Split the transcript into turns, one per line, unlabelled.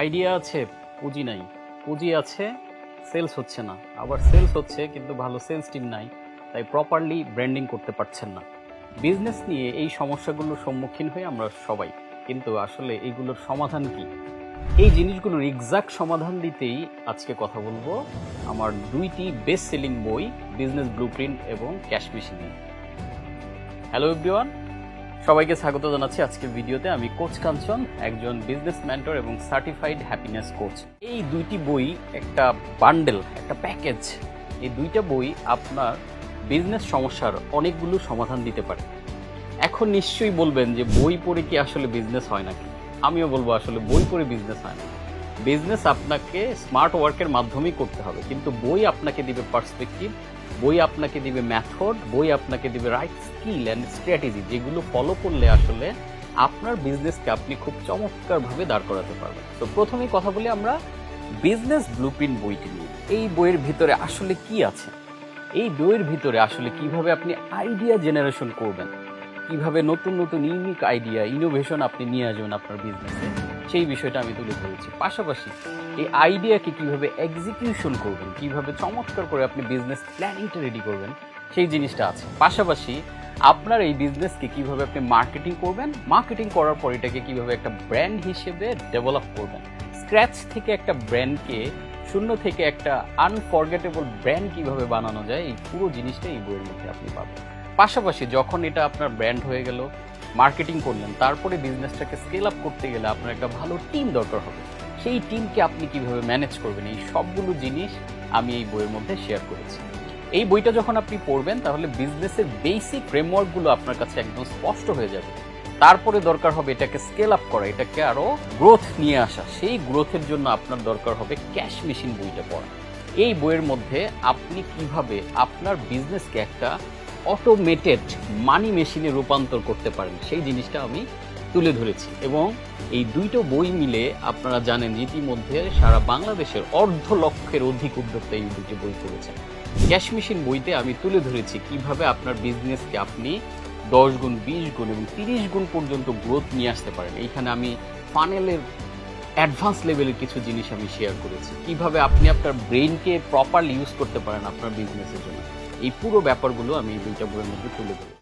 Idea আছে, পুঁজি নাই। পুঁজি আছে, সেলস হচ্ছে না। আবার সেলস হচ্ছে, কিন্তু ভালো সেলস টিম নাই, তাই প্রপারলি ব্র্যান্ডিং করতে পারছেন না। বিজনেস নিয়ে এই সমস্যাগুলোর সম্মুখীন হয়ে আমরা সবাই, কিন্তু আসলে এইগুলোর সমাধান কি? এই জিনিসগুলোর এক্সাক্ট সমাধান দিতেই আজকে কথা বলব আমার দুইটি বেস্ট সেলিং বই বিজনেস ব্লুপ্রিন্ট এবং ক্যাশ মেশিন হ্যালো এভরিওয়ান সবাইকে স্বাগত জানাচ্ছি আজকের ভিডিওতে। আমি কোচ কাঞ্চন, একজন বিজনেস মেন্টর এবং সার্টিফাইড হ্যাপিনেস কোচ এই দুইটি বই, একটা বান্ডেল একটা প্যাকেজ এই দুইটা বই আপনার বিজনেস সমস্যার অনেকগুলো সমাধান দিতে পারে। এখন নিশ্চয়ই বলবেন যে বই পড়ে কি আসলে বিজনেস হয় নাকি? আমিও বলব আসলে বই পড়ে বিজনেস হয় না। বিজনেস আপনাকে স্মার্ট ওয়ার্কের মাধ্যমেই করতে হবে। কিন্তু বই আপনাকে দিবে পার্সপেক্টিভ বই আপনাকে দিবে ম্যাথড বই আপনাকে দিবে রাইট স্কিল অ্যান্ড স্ট্র্যাটেজি যেগুলো ফলো করলে আসলে আপনার বিজনেসকে আপনি খুব চমৎকারভাবে দাঁড় করাতে পারবেন। তো প্রথমেই কথা বলি আমরা বিজনেস ব্লুপ্রিন্ট বইটি নিয়ে। এই বইয়ের ভিতরে আসলে কি আছে? এই বইয়ের ভিতরে আসলে কীভাবে আপনি আইডিয়া জেনারেশন করবেন? কীভাবে নতুন নতুন ইউনিক আইডিয়া ইনোভেশন আপনি নিয়ে আসবেন আপনার বিজনেসে সেই বিষয়টা আমি তুলে ধরেছি। পাশাপাশি এই আইডিয়াকে কীভাবে এক্সিকিউশন করবেন, কীভাবে চমৎকার করে আপনি বিজনেস প্ল্যানিংটা রেডি করবেন, সেই জিনিসটা আছে। পাশাপাশি আপনার এই বিজনেসকে কীভাবে আপনি মার্কেটিং করবেন মার্কেটিং করার পর এটাকে কীভাবে একটা ব্র্যান্ড হিসেবে ডেভেলপ করবেন। স্ক্র্যাচ থেকে একটা ব্র্যান্ডকে শূন্য থেকে একটা আনফরগেটেবল ব্র্যান্ড কীভাবে বানানো যায়, এই পুরো জিনিসটা এই বইয়ের মধ্যে আপনি পাবেন। পাশাপাশি যখন এটা আপনার ব্র্যান্ড হয়ে গেল মার্কেটিং করলেন, তারপরে বিজনেসটাকে স্কেল আপ করতে গেলে আপনার একটা ভালো টিম দরকার হবে। সেই টিমকে আপনি কীভাবে ম্যানেজ করবেন? এই সবগুলো জিনিস আমি এই বইয়ের মধ্যে শেয়ার করেছি। এই বইটা যখন আপনি পড়বেন, তাহলে বিজনেসের বেসিক ফ্রেমওয়ার্কগুলো আপনার কাছে একদম স্পষ্ট হয়ে যাবে। তারপরে দরকার হবে এটাকে স্কেল আপ করা, এটাকে আরও গ্রোথ নিয়ে আসা। সেই গ্রোথের জন্য আপনার দরকার হবে ক্যাশ মেশিন বইটা পড়া। এই বইয়ের মধ্যে আপনি কীভাবে আপনার বিজনেসকে একটা অটোমেটেড মানি মেশিনে রূপান্তর করতে পারেন। সেই জিনিসটা আমি তুলে ধরেছি এবং এই দুইটো বই মিলে আপনারা জানেন ইতিমধ্যে সারা বাংলাদেশের অর্ধ লক্ষের অধিক উদ্যোক্তা এই দুটি বই পড়েছেন ক্যাশ মেশিন বইতে আমি তুলে ধরেছি কীভাবে আপনার বিজনেসকে আপনি দশ গুণ, বিশ গুণ এবং তিরিশ গুণ পর্যন্ত গ্রোথ নিয়ে আসতে পারেন। এইখানে আমি ফানেলের অ্যাডভান্স লেভেলের কিছু জিনিস আমি শেয়ার করেছি। কীভাবে আপনি আপনার ব্রেনকে প্রপারলি ইউজ করতে পারেন আপনার বিজনেসের জন্য। এই পুরো ব্যাপারগুলো আমি এই দুইটা বইয়ের মধ্যে তুলে ধরেছি